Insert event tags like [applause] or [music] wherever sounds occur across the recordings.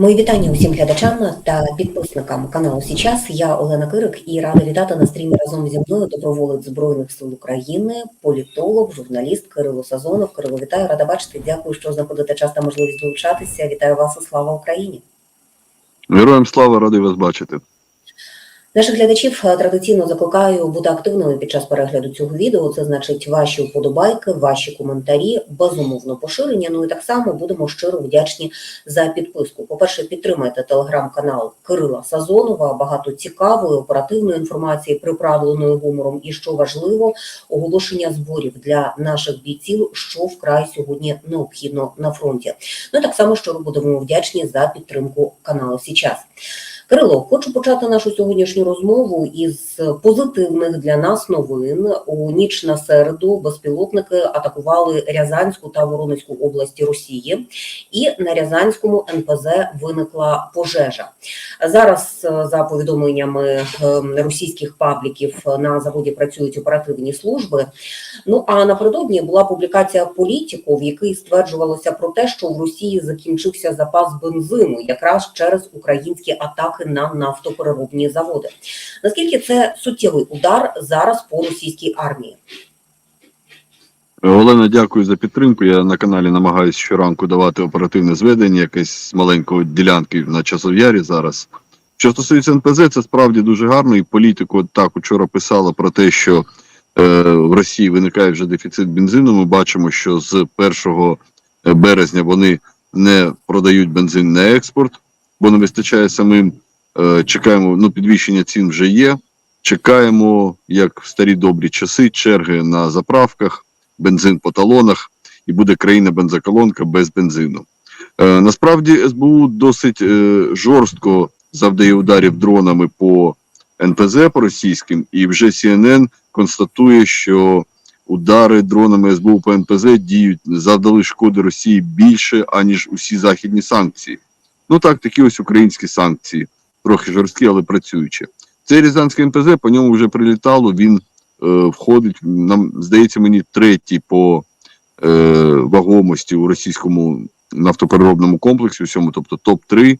Мої вітання усім глядачам та підписникам каналу Січас. Я Олена Кирик і рада вітати на стрімі разом зі мною доброволець Збройних сил України, політолог, журналіст Кирило Сазонов. Кирило, вітаю, рада бачити. Дякую, що знаходите час та можливість долучатися. Вітаю вас і слава Україні. Героям слава радий вас бачити. Наших глядачів е, традиційно закликаю бути активними під час перегляду цього відео. Це значить ваші вподобайки, ваші коментарі, безумовно поширення. Ну і так само будемо щиро вдячні за підписку. По-перше, підтримайте телеграм-канал Кирила Сазонова. Багато цікавої оперативної інформації, приправленої гумором. І що важливо, оголошення зборів для наших бійців, що вкрай сьогодні необхідно на фронті. Ну і так само щиро будемо вдячні за підтримку каналу Січас. Кирило, хочу почати нашу сьогоднішню розмову із позитивних для нас новин. У ніч на середу безпілотники атакували Рязанську та Воронезьку області Росії, і на Рязанському НПЗ виникла пожежа. Зараз, е, за повідомленнями е, російських пабліків, на заводі працюють оперативні служби. Ну а напередодні була публікація політику, в якій стверджувалося про те, що в Росії закінчився запас бензину, якраз через українські атаки на нафтопереробні заводи. Наскільки це суттєвий удар зараз по російській армії? Олена, дякую за підтримку. Я на каналі намагаюся щоранку давати оперативне зведення, якесь з маленької ділянки на часов'ярі зараз. Що стосується НПЗ, це справді дуже гарно. І політику так учора писала про те, що е, в Росії виникає вже дефіцит бензину. Ми бачимо, що з 1 березня вони не продають бензин на експорт, бо не вистачає самим. Е, чекаємо, ну підвищення цін вже є. Чекаємо, як в старі добрі часи, черги на заправках, бензин по талонах, і буде країна бензоколонка без бензину. Е, насправді СБУ досить е, жорстко завдає ударів дронами по НПЗ по російським, і вже CNN констатує, що удари дронами СБУ по НПЗ діють завдали шкоди Росії більше, аніж усі західні санкції. Ну так, такі ось українські санкції трохи жорсткі, але працюючі. Цей Рязанський НПЗ по ньому вже прилітало. Він е, входить, нам здається, мені третій по е, вагомості у російському нафтопереробному комплексі, всьому, тобто топ-3.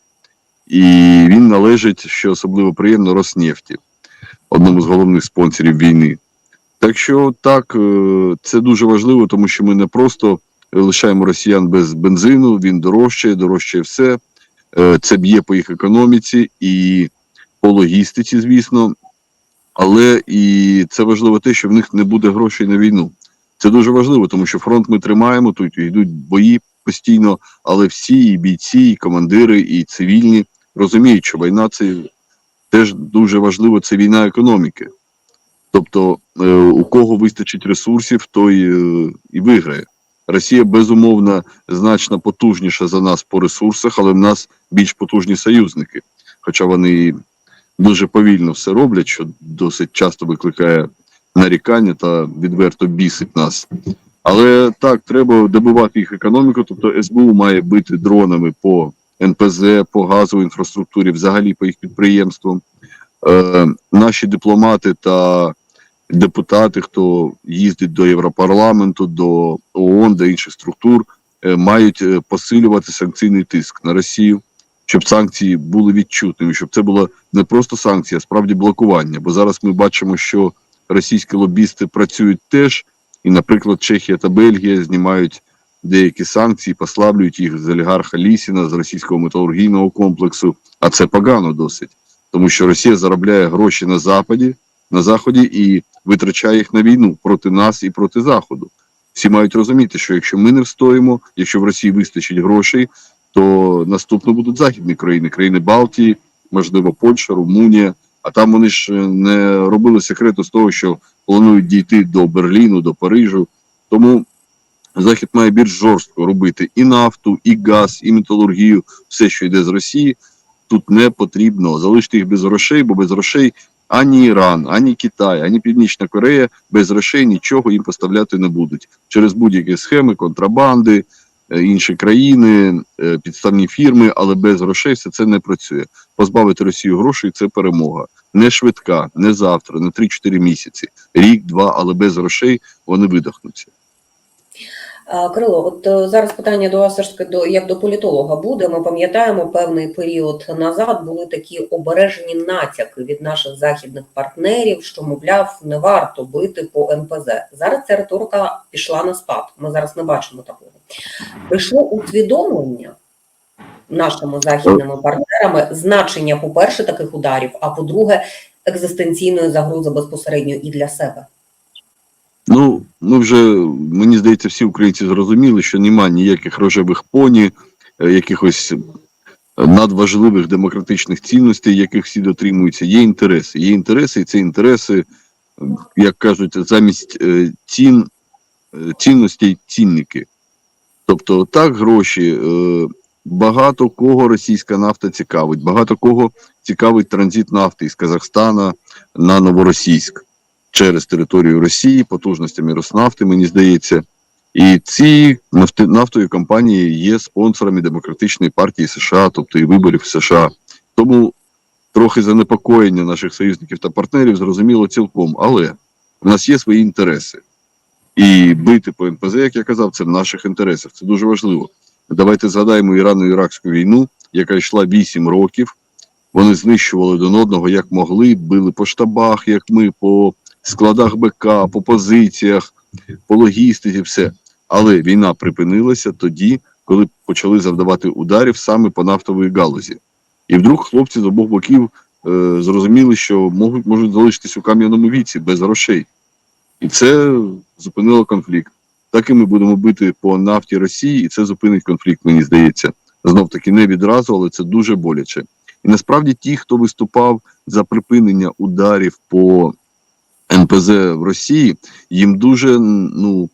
І він належить, що особливо приємно, Роснефті, одному з головних спонсорів війни. Так що так, е, це дуже важливо, тому що ми не просто лишаємо росіян без бензину, він дорожчає, дорожчає все. Е, це б'є по їх економіці і по логістиці, звісно. Але і це важливо те, що в них не буде грошей на війну. Це дуже важливо, тому що фронт ми тримаємо, тут йдуть бої постійно, але всі і бійці, і командири, і цивільні розуміють, що війна це теж дуже важливо, це війна економіки. Тобто, е, у кого вистачить ресурсів, той е, і виграє. Росія безумовно значно потужніша за нас по ресурсах, але в нас більш потужні союзники. Хоча вони дуже повільно все роблять, що досить часто викликає нарікання та відверто бісить нас. Але так, треба добивати їх економіку. Тобто СБУ має бити дронами по НПЗ, по газовій інфраструктурі, взагалі по їх підприємствам. Е, Наші дипломати та депутати, хто їздить до Європарламенту, до ООН, до інших структур, е, мають е, посилювати санкційний тиск на Росію, щоб санкції були відчутними, щоб це було не просто санкція, а справді блокування. Бо зараз ми бачимо, що російські лобісти працюють теж, і, наприклад, Чехія та Бельгія знімають деякі санкції, послаблюють їх з олігарха Лісіна, з російського металургійного комплексу. А це погано досить, тому що Росія заробляє гроші на Западі, на Заході і витрачає їх на війну проти нас і проти Заходу. Всі мають розуміти, що якщо ми не встоїмо, якщо в Росії вистачить грошей, то наступно будуть західні країни, країни Балтії, можливо, Польща, Румунія. А там вони ж не робили секрету з того, що планують дійти до Берліну, до Парижу. Тому Захід має більш жорстко робити і нафту, і газ, і металургію, все, що йде з Росії. Тут не потрібно залишити їх без грошей, бо без грошей ані Іран, ані Китай, ані Північна Корея без грошей нічого їм поставляти не будуть через будь-які схеми, контрабанди, е, інші країни, е, підставні фірми, але без грошей все це не працює. Позбавити Росію грошей це перемога. Не швидка, не завтра, не 3-4 місяці, рік, два, але без грошей вони видохнуться. А, Кирило, от е, зараз питання до вас ж таки як до політолога буде. Ми пам'ятаємо, певний період назад були такі обережені натяки від наших західних партнерів, що мовляв не варто бити по НПЗ. Зараз ця риторика пішла на спад. Ми зараз не бачимо такого. Прийшло усвідомлення нашими західними партнерами значення, по-перше, таких ударів, а по-друге, екзистенційної загрози безпосередньо і для себе. Ну, ми вже, мені здається, всі українці зрозуміли, що немає ніяких рожевих поні, е, якихось надважливих демократичних цінностей, яких всі дотримуються. Є інтереси. Є інтереси, і ці інтереси, як кажуть, замість е, цін, е, цінностей цінники. Тобто, так, гроші. Багато кого російська нафта цікавить, багато кого цікавить транзит нафти із Казахстана на Новоросійськ через територію Росії, потужностями Роснафти, мені здається. І ці нафти, нафтові компанії є спонсорами демократичної партії США, тобто і виборів США. Тому трохи занепокоєння наших союзників та партнерів зрозуміло цілком. Але в нас є свої інтереси. І бити по НПЗ, як я казав, це в наших інтересах. Це дуже важливо. Давайте згадаємо Ірано-Іракську війну, яка йшла 8 років. Вони знищували один одного як могли, били по штабах, як ми, по складах БК, по позиціях, по логістиці, все. Але війна припинилася тоді, коли почали завдавати ударів саме по нафтовій галузі. І вдруг хлопці з обох боків е, зрозуміли, що можуть, можуть залишитись у кам'яному віці без грошей. І це зупинило конфлікт. Так і ми будемо бити по нафті Росії, і це зупинить конфлікт, мені здається. Знов таки не відразу, але це дуже боляче. І насправді ті, хто виступав за припинення ударів по НПЗ в Росії, їм дуже ну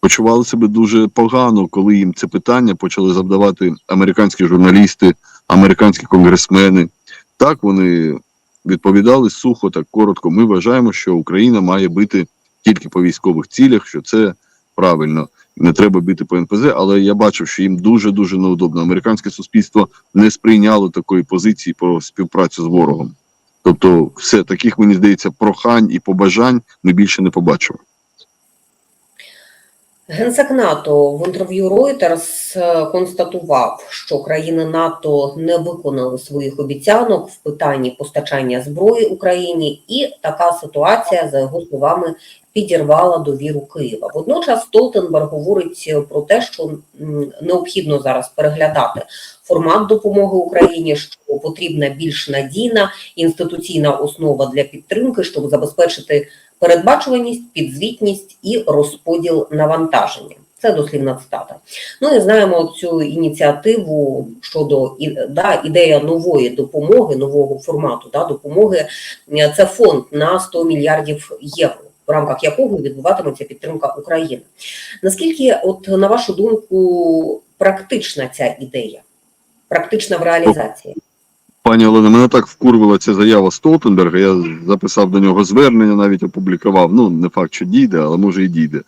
почували себе дуже погано, коли їм це питання почали завдавати американські журналісти, американські конгресмени. Так вони відповідали сухо, так коротко. Ми вважаємо, що Україна має бити тільки по військових цілях, що це правильно. Не треба бити по НПЗ, але я бачив, що їм дуже дуже неудобно. Американське суспільство не сприйняло такої позиції про співпрацю з ворогом. Тобто, все таких мені здається прохань і побажань ми більше не побачимо. Генсек НАТО в інтерв'ю Reuters е, констатував, що країни НАТО не виконали своїх обіцянок в питанні постачання зброї Україні, і така ситуація, за його словами, підірвала довіру Києва. Водночас Столтенберг говорить про те, що необхідно зараз переглядати формат допомоги Україні, що потрібна більш надійна інституційна основа для підтримки, щоб забезпечити передбачуваність, підзвітність і розподіл навантаження. Це дослівна цитата. Ну і знаємо цю ініціативу щодо да, ідея нової допомоги, нового формату да, допомоги. Це фонд на 100 мільярдів євро, в рамках якого відбуватиметься підтримка України. Наскільки, от на вашу думку, практична ця ідея, практична в реалізації? Пані Олена, мене так вкурвила ця заява Столтенберга. Я записав до нього звернення, навіть опублікував. Ну, не факт, що дійде, але може і дійде.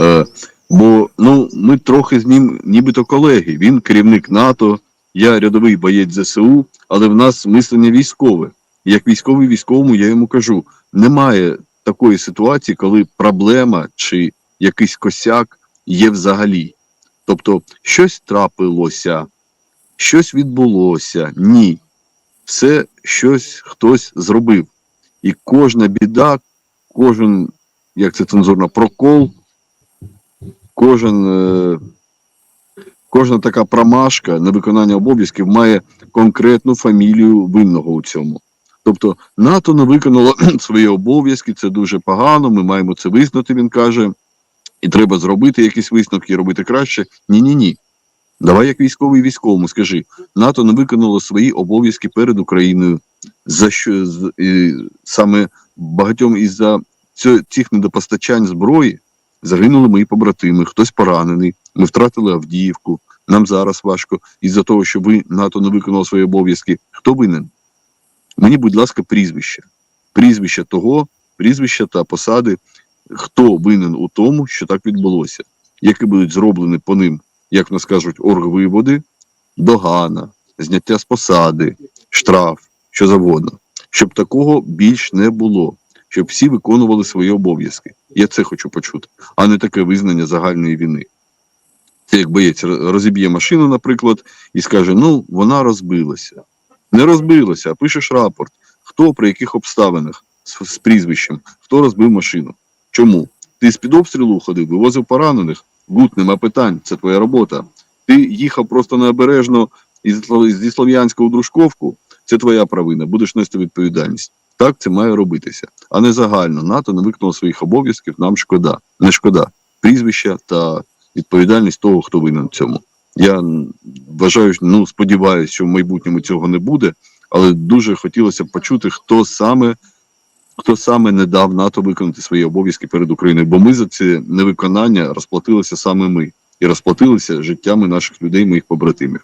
Е, бо ну, ми трохи з ним, нібито колеги. Він керівник НАТО, я рядовий боєць ЗСУ, але в нас мислення військове. Як військовий військовому, я йому кажу: немає такої ситуації, коли проблема чи якийсь косяк є взагалі. Тобто, щось трапилося, щось відбулося. Ні все щось хтось зробив. І кожна біда, кожен, як це цензурно, прокол, кожен, е, кожна така промашка на виконання обов'язків має конкретну фамілію винного у цьому. Тобто НАТО не виконало [clears throat] свої обов'язки, це дуже погано, ми маємо це визнати, він каже, і треба зробити якісь висновки робити краще. Ні-ні ні. Давай як військовий військовому скажи, НАТО не виконало свої обов'язки перед Україною. За що і саме багатьом із-за цих недопостачань зброї загинули мої побратими, хтось поранений. Ми втратили Авдіївку. Нам зараз важко із-за того, що ви НАТО не виконало свої обов'язки. Хто винен? Мені, будь ласка, прізвище. Прізвище того, прізвища та посади, хто винен у тому, що так відбулося, які будуть зроблені по ним як нас кажуть, оргвиводи, догана, зняття з посади, штраф, що завгодно. Щоб такого більш не було, щоб всі виконували свої обов'язки. Я це хочу почути, а не таке визнання загальної війни. Це як боєць розіб'є машину, наприклад, і скаже: ну, вона розбилася. Не розбилася, а пишеш рапорт, хто при яких обставинах з, з прізвищем, хто розбив машину. Чому? Ти з-під обстрілу ходив, вивозив поранених, гуд, нема питань, це твоя робота. Ти їхав просто необережно зі Слов'янська у Дружковку, це твоя провина, будеш нести відповідальність. Так це має робитися, а не загально. НАТО не виконало своїх обов'язків, нам шкода. Не шкода прізвища та відповідальність того, хто винен цьому. Я вважаю, ну сподіваюся, що в майбутньому цього не буде, але дуже хотілося б почути, хто саме, хто саме не дав НАТО виконати свої обов'язки перед Україною, бо ми за це невиконання розплатилися саме ми і розплатилися життями наших людей, моїх побратимів.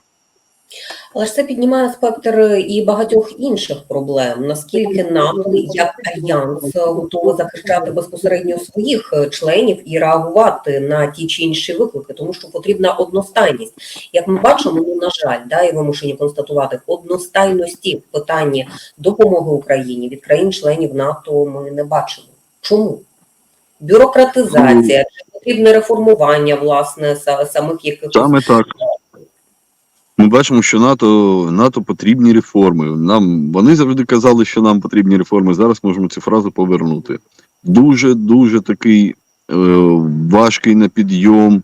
Але ж це піднімає спектр і багатьох інших проблем. Наскільки НАТО як альянс готове захищати безпосередньо своїх е, членів і реагувати на ті чи інші виклики, тому що потрібна одностайність. Як ми бачимо, ну на жаль, да, і вимушені констатувати одностайності в питанні допомоги Україні від країн-членів НАТО ми не бачимо. Чому? Бюрократизація, чи потрібне реформування власне самих якихось Саме так. Ми бачимо, що НАТО, НАТО потрібні реформи. Нам вони завжди казали, що нам потрібні реформи. Зараз можемо цю фразу повернути. Дуже дуже такий е, важкий на підйом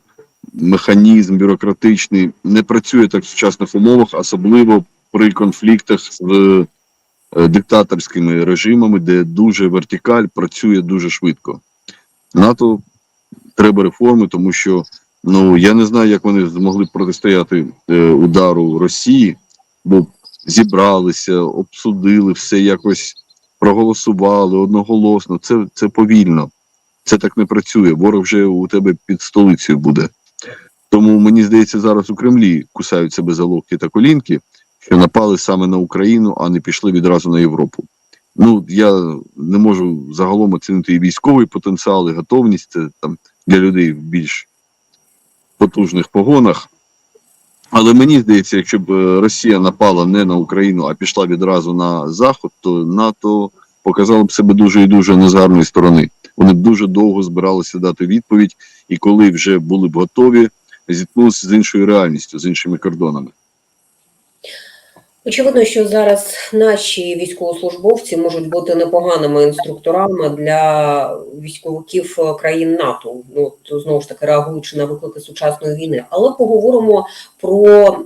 механізм бюрократичний не працює так в сучасних умовах, особливо при конфліктах з е, диктаторськими режимами, де дуже вертикаль працює дуже швидко. НАТО треба реформи, тому що Ну я не знаю, як вони змогли протистояти е, удару Росії, бо зібралися, обсудили все якось проголосували одноголосно. Це, це повільно. Це так не працює. Ворог вже у тебе під столицею буде. Тому мені здається, зараз у Кремлі кусають себе за локті та колінки, що напали саме на Україну, а не пішли відразу на Європу. Ну я не можу загалом оцінити і військовий потенціал, і готовність це там для людей більш потужних погонах. Але мені здається, якщо б е, Росія напала не на Україну, а пішла відразу на Захід, то НАТО показало б себе дуже і дуже не з гарної сторони. Вони б дуже довго збиралися дати відповідь, і коли вже були б готові, зіткнулися з іншою реальністю, з іншими кордонами. Очевидно, що зараз наші військовослужбовці можуть бути непоганими інструкторами для військовиків е, країн НАТО. Ну от, знову ж таки реагуючи на виклики сучасної війни. Але поговоримо про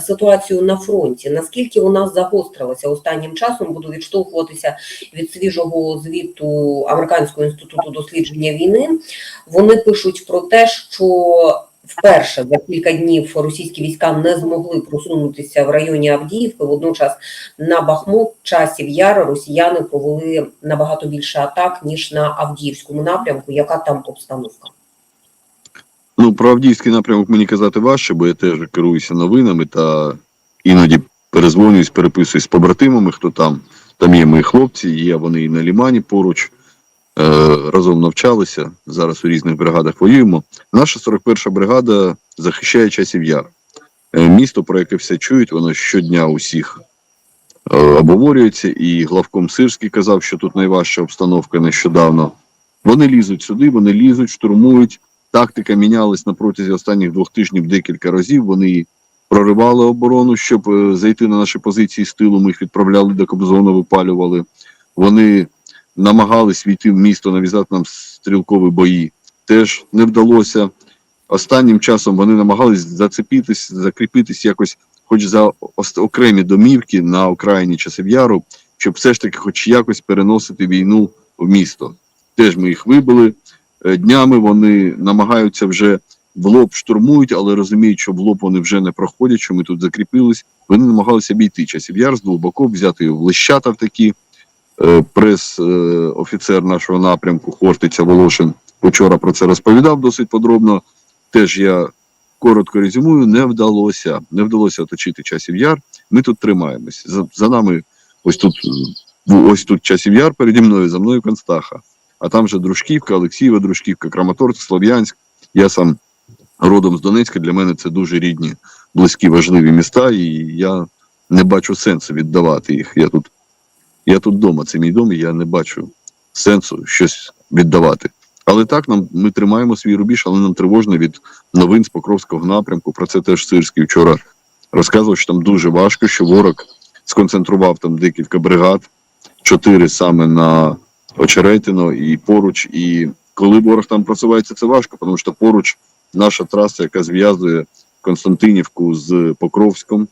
ситуацію на фронті. Наскільки вона загострилася останнім часом? Буду відштовхуватися від свіжого звіту Американського інституту дослідження війни. Вони пишуть про те, що Вперше за кілька днів російські війська не змогли просунутися в районі Авдіївки. Водночас на Бахмут, часів яр росіяни провели набагато більше атак ніж на Авдіївському напрямку. Яка там обстановка? Ну, про Авдіївський напрямок мені казати важче, бо я теж керуюся новинами та іноді перезвонююсь, переписуюсь з побратимами, хто там. Там є мої хлопці, є вони і на Лімані поруч. Е, разом навчалися, зараз у різних бригадах воюємо. Наша 41-ша бригада захищає часів яр. Е, місто, про яке все чують, воно щодня усіх е, обговорюється. І главком Сирський казав, що тут найважча обстановка нещодавно. Вони лізуть сюди, вони лізуть, штурмують. Тактика мінялась на протязі останніх двох тижнів декілька разів. Вони проривали оборону, щоб зайти на наші позиції з тилу. Ми їх відправляли до Кобзону, випалювали. Вони намагались війти в місто, нав'язати нам стрілкові бої. Теж не вдалося. Останнім часом вони намагались зацепитись, закріпитись якось, хоч за окремі домівки на окраїні часів яру, щоб все ж таки, хоч якось переносити війну в місто. Теж ми їх вибили. Е, Днями вони намагаються вже в лоб штурмують, але розуміють, що в лоб вони вже не проходять, що ми тут закріпились. Вони намагалися обійти часів яр з двох боків, взяти в лещата в такі. Е, Прес-офіцер нашого напрямку Хортиця Волошин вчора про це розповідав досить подробно. Теж я коротко резюмую, не вдалося. Не вдалося оточити часів яр. Ми тут тримаємось. За, за нами ось тут, е, ось тут часів яр переді мною, за мною Констаха. А там же Дружківка, Олексієва Дружківка, Краматорськ, Слов'янськ. Я сам родом з Донецька. Для мене це дуже рідні, близькі, важливі міста, і я не бачу сенсу віддавати їх. Я тут, я тут вдома, це мій дом, і я не бачу сенсу щось віддавати. Але так нам ми тримаємо свій рубіж, але нам тривожно від новин з Покровського напрямку. Про це теж Сирський вчора розказував, що там дуже важко, що ворог сконцентрував там декілька бригад, чотири саме на Очеретино і поруч. І коли ворог там просувається, це важко, тому що поруч наша траса, яка зв'язує Константинівку з Покровськом,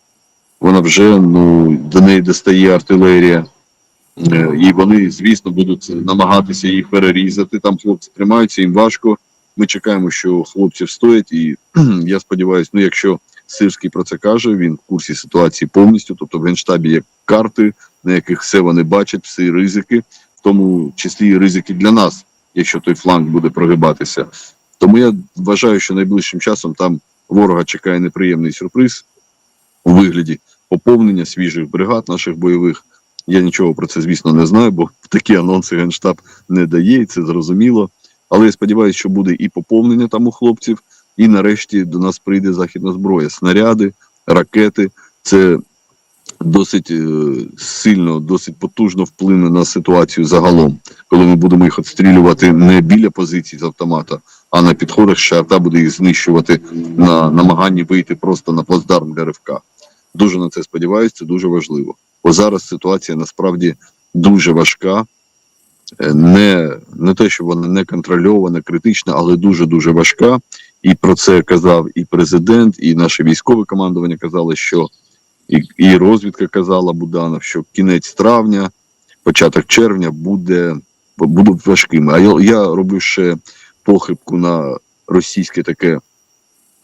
вона вже ну до неї достає артилерія. Е, І вони, звісно, будуть намагатися їх перерізати. Там хлопці тримаються, їм важко. Ми чекаємо, що хлопці встоять, і [clears throat] я сподіваюся, ну якщо Сирський про це каже, він в курсі ситуації повністю, тобто в генштабі є карти, на яких все вони бачать, всі ризики, в тому числі і ризики для нас, якщо той фланг буде прогибатися. Тому я вважаю, що найближчим часом там ворога чекає неприємний сюрприз у вигляді поповнення свіжих бригад наших бойових. Я нічого про це, звісно, не знаю, бо такі анонси Генштаб не дає, і це зрозуміло. Але я сподіваюся, що буде і поповнення там у хлопців, і нарешті до нас прийде західна зброя. Снаряди, ракети. Це досить е, сильно, досить потужно вплине на ситуацію загалом, коли ми будемо їх відстрілювати не біля позицій з автомата, а на підходах, що арта буде їх знищувати на намаганні вийти просто на плацдарм для ривка. Дуже на це сподіваюся, це дуже важливо. Бо зараз ситуація насправді дуже важка. Е, Не, не те, що вона не контрольована, критична, але дуже дуже важка. І про це казав і президент, і наше військове командування казали, що і, і розвідка казала Буданов, що кінець травня, початок червня буде будуть важкими. А я, я роблю ще похибку на російське таке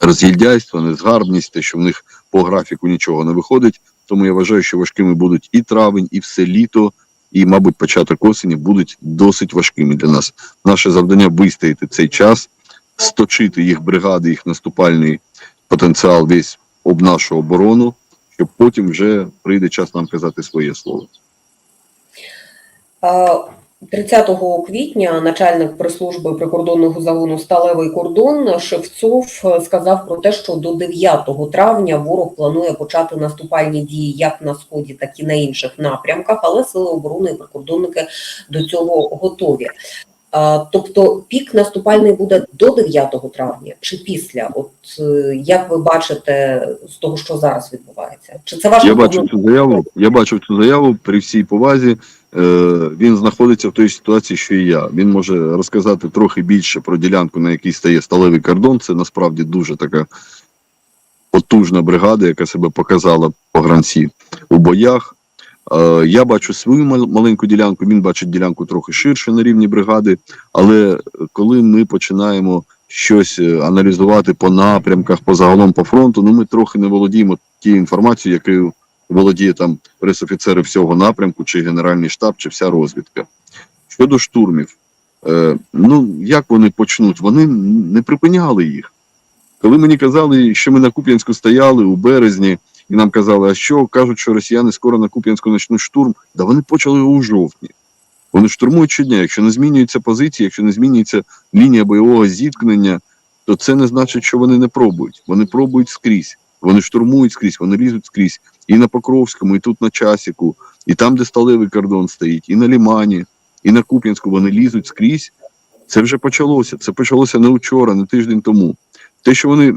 розгільдяйство, незгарбність, те, що в них по графіку нічого не виходить. Тому я вважаю, що важкими будуть і травень, і все літо, і, мабуть, початок осені будуть досить важкими для нас. Наше завдання вистояти цей час, сточити їх бригади, їх наступальний потенціал весь об нашу оборону, щоб потім вже прийде час нам казати своє слово. Е, 30 квітня начальник прес-служби прикордонного загону Сталевий кордон Шевцов сказав про те, що до 9 травня ворог планує почати наступальні дії як на сході, так і на інших напрямках, але сили оборони і прикордонники до цього готові. Тобто пік наступальний буде до 9 травня чи після? От е, як ви бачите з того, що зараз відбувається? Чи це ваше Я бачив цю заяву. Я бачив цю заяву при всій повазі. Е, він знаходиться в той ситуації, що і я. Він може розказати трохи більше про ділянку, на якій стає сталевий кордон. Це насправді дуже така потужна бригада, яка себе показала по гранці у боях. Е, я бачу свою маленьку ділянку, він бачить ділянку трохи ширше на рівні бригади. Але коли ми починаємо щось е, аналізувати по напрямках, по загалом по фронту, ну ми трохи не володіємо тією інформацією, якою володіє там пресофіцери всього напрямку, чи генеральний штаб, чи вся розвідка. Щодо штурмів, е, ну як вони почнуть? Вони не припиняли їх. Коли мені казали, що ми на Куп'янську стояли у березні, і нам казали, а що кажуть, що росіяни скоро на Куп'янську почнуть штурм, да вони почали у жовтні. Вони штурмують щодня. Якщо не змінюються позиції, якщо не змінюється лінія бойового зіткнення, то це не значить, що вони не пробують. Вони пробують скрізь. Вони штурмують скрізь, вони лізуть скрізь. І на Покровському, і тут на Часіку, і там, де сталевий кордон стоїть, і на Лімані, і на Куп'янську вони лізуть скрізь. Це вже почалося. Це почалося не вчора, не тиждень тому. Те, що вони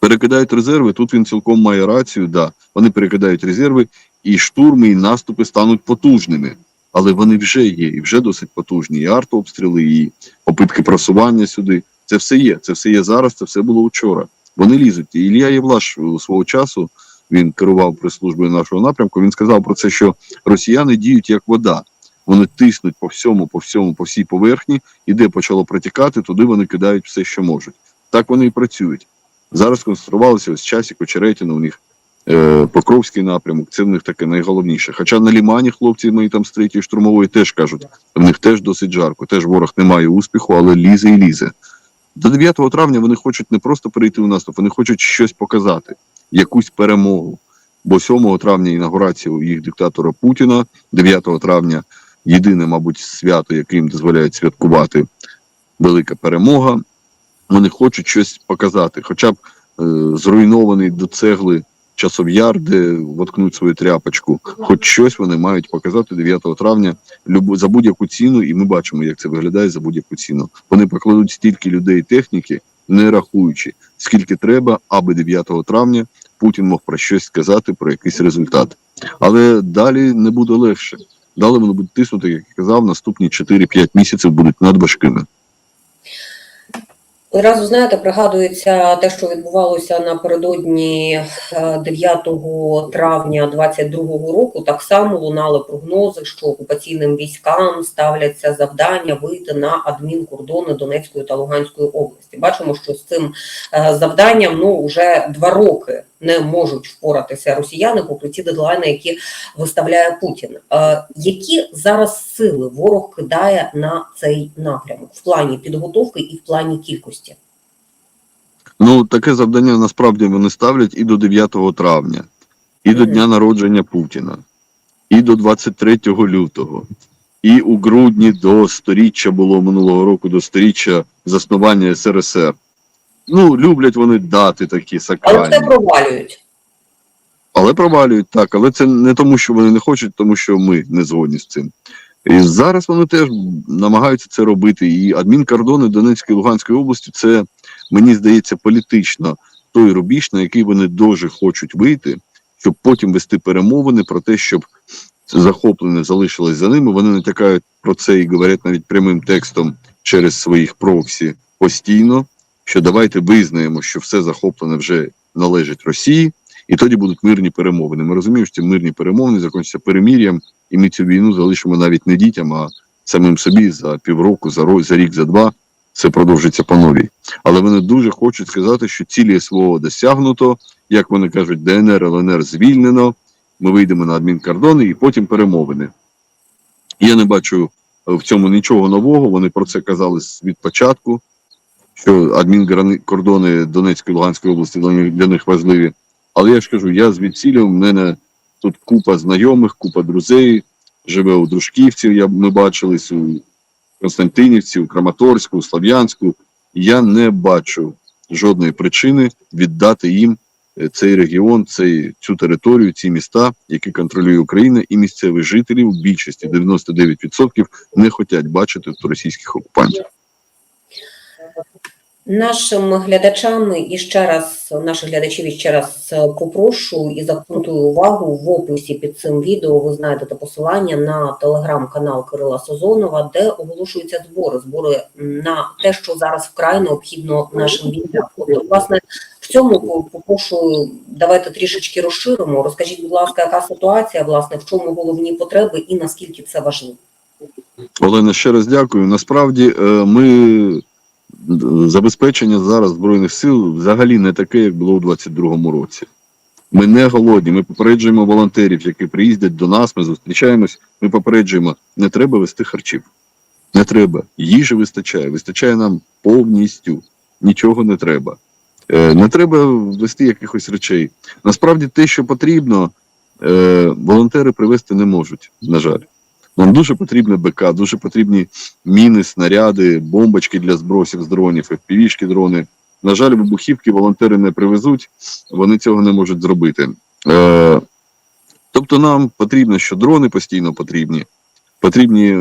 перекидають резерви, тут він цілком має рацію. Да, вони перекидають резерви, і штурми, і наступи стануть потужними. Але вони вже є, і вже досить потужні. І артобстріли, і попитки просування сюди. Це все є. Це все є зараз, це все було вчора. Вони лізуть. І Ілля Євлаш свого часу він керував прес-службою нашого напрямку. Він сказав про це, що росіяни діють як вода. Вони тиснуть по всьому, по всьому, по всій поверхні, і де почало протікати, туди вони кидають все, що можуть. Так вони і працюють. Зараз концентрувалися ось часі Очеретіна, у них е, Покровський напрямок, це в них таке найголовніше. Хоча на Лімані хлопці мої там з третьої штурмової теж кажуть, в них теж досить жарко, теж ворог не має успіху, але лізе і лізе. До 9 травня вони хочуть не просто перейти у наступ, вони хочуть щось показати, якусь перемогу. Бо 7 травня інаугурація у їх диктатора Путіна, 9 травня єдине, мабуть, свято, яке їм дозволяють святкувати велика перемога. Вони хочуть щось показати, хоча б е, зруйнований до цегли часов яр, де воткнуть свою тряпочку. Хоч щось вони мають показати 9 травня за будь-яку ціну, і ми бачимо, як це виглядає за будь-яку ціну. Вони покладуть стільки людей техніки, не рахуючи, скільки треба, аби 9 травня Путін мог про щось сказати, про якийсь результат. Але далі не буде легше. Далі вони будуть тиснути, як я казав, наступні 4-5 місяців будуть надважкими. Одразу знаєте, пригадується те, що відбувалося напередодні е, 9 травня 22-го року. Так само лунали прогнози, що окупаційним військам ставляться завдання вийти на адмінкордони Донецької та Луганської області. Бачимо, що з цим е, завданням ну вже два роки не можуть впоратися росіяни, попри ті дедлайни, які виставляє Путін. Е, Які зараз сили ворог кидає на цей напрямок в плані підготовки і в плані кількості? Ну, таке завдання насправді вони ставлять і до 9 травня, і до дня народження Путіна, і до 23 лютого, і у грудні до сторіччя було минулого року до сторіччя заснування СРСР. Ну, люблять вони дати такі Але сакральні. це провалюють. Але провалюють так, але це не тому, що вони не хочуть, тому що ми не згодні з цим. І зараз вони теж намагаються це робити. І адмінкордони Донецької і Луганської області це, мені здається, політично той рубіж, на який вони дуже хочуть вийти, щоб потім вести перемовини про те, щоб захоплене залишилось за ними. Вони натякають про це і говорять навіть прямим текстом через своїх проксі постійно, що давайте визнаємо, що все захоплене вже належить Росії. І тоді будуть мирні перемовини. Ми розуміємо, що ці мирні перемовини закінчаться перемір'ям, і ми цю війну залишимо навіть не дітям, а самим собі за півроку, за ро- за рік, за два. Це продовжиться по новій. Але вони дуже хочуть сказати, що цілі СВО досягнуто, як вони кажуть, ДНР, ЛНР звільнено. Ми вийдемо на адмінкордони і потім перемовини. Я не бачу в цьому нічого нового. Вони про це казали від початку, що адмінкордони Донецької і Луганської області для них, важливі. Але я ж кажу, я звідсіля, у мене тут купа знайомих, купа друзей, живе у Дружківці, я, ми бачились у Константинівці, у Краматорську, у Слов'янську. Я не бачу жодної причини віддати їм е, цей регіон, цей, цю територію, ці міста, які контролює Україна, і місцеві жителі в більшості 99% не хочуть бачити російських окупантів. Нашим глядачам і ще раз наших глядачів ще раз попрошу і закрутую увагу в описі під цим відео. Ви знайдете посилання на телеграм-канал Кирила Созонова, де оголошуються збори. Збори на те, що зараз вкрай необхідно нашим військам. Власне, в цьому попрошу давайте трішечки розширимо. Розкажіть, будь ласка, яка ситуація, власне, в чому головні потреби і наскільки це важливо? Олена, ще раз дякую. Насправді е, ми забезпечення зараз збройних сил взагалі не таке, як було у 22-му році. Ми не голодні. Ми попереджуємо волонтерів, які приїздять до нас. Ми зустрічаємось. Ми попереджуємо, не треба вести харчів. Не треба. Їжі вистачає. Вистачає нам повністю. Нічого не треба. Е, не треба вести якихось речей. Насправді, те, що потрібно, е, волонтери привезти не можуть, на жаль. Нам дуже потрібне БК, дуже потрібні міни, снаряди, бомбочки для збросів з дронів, FPV-шки дрони. На жаль, вибухівки волонтери не привезуть, вони цього не можуть зробити. Е, тобто нам потрібно, що дрони постійно потрібні, потрібні е,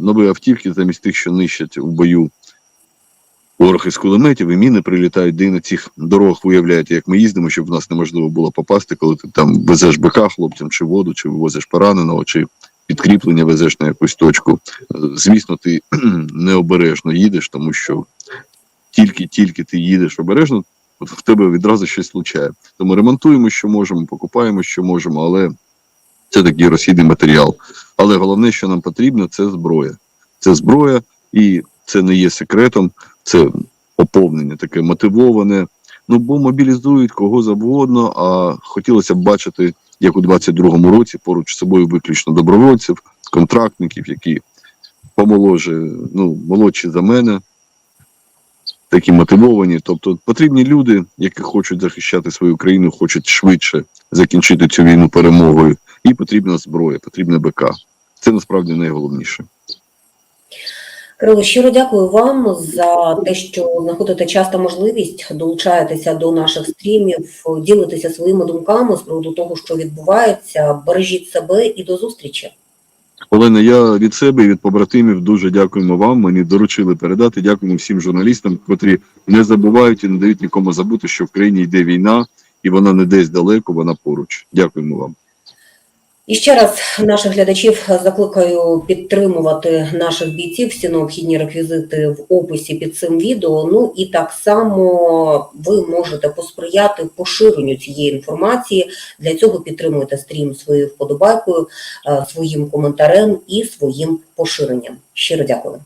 нові автівки замість тих, що нищать у бою ворог із кулеметів, і міни прилітають, де на цих дорогах виявляєте, як ми їздимо, щоб в нас неможливо було попасти, коли ти там везеш БК хлопцям, чи воду, чи вивозиш пораненого, чи підкріплення везеш на якусь точку. Е, Звісно, ти [clears throat] необережно їдеш, тому що тільки-тільки ти їдеш обережно, в тебе відразу щось случає. Тому ремонтуємо, що можемо, покупаємо, що можемо, але це такий розхідний матеріал. Але головне, що нам потрібно, це зброя. Це зброя, і це не є секретом, це поповнення таке мотивоване. Ну, бо мобілізують кого завгодно, а хотілося б бачити, як у 22-му році, поруч з собою виключно добровольців, контрактників, які помоложе, ну, молодші за мене, такі мотивовані. Тобто потрібні люди, які хочуть захищати свою країну, хочуть швидше закінчити цю війну перемогою. І потрібна зброя, потрібна БК. Це насправді найголовніше. Кирило, щиро дякую вам за те, що знаходите час та можливість долучаєтеся до наших стрімів, ділитеся своїми думками з приводу того, що відбувається. Бережіть себе і до зустрічі. Олена, я від себе і від побратимів дуже дякуємо вам. Мені доручили передати. Дякуємо всім журналістам, котрі не забувають і не дають нікому забути, що в країні йде війна, і вона не десь далеко, вона поруч. Дякуємо вам. І ще раз наших глядачів закликаю підтримувати наших бійців. Всі необхідні реквізити в описі під цим відео. Ну і так само ви можете посприяти поширенню цієї інформації. Для цього підтримуйте стрім своєю вподобайкою, е, своїм коментарем і своїм поширенням. Щиро дякую.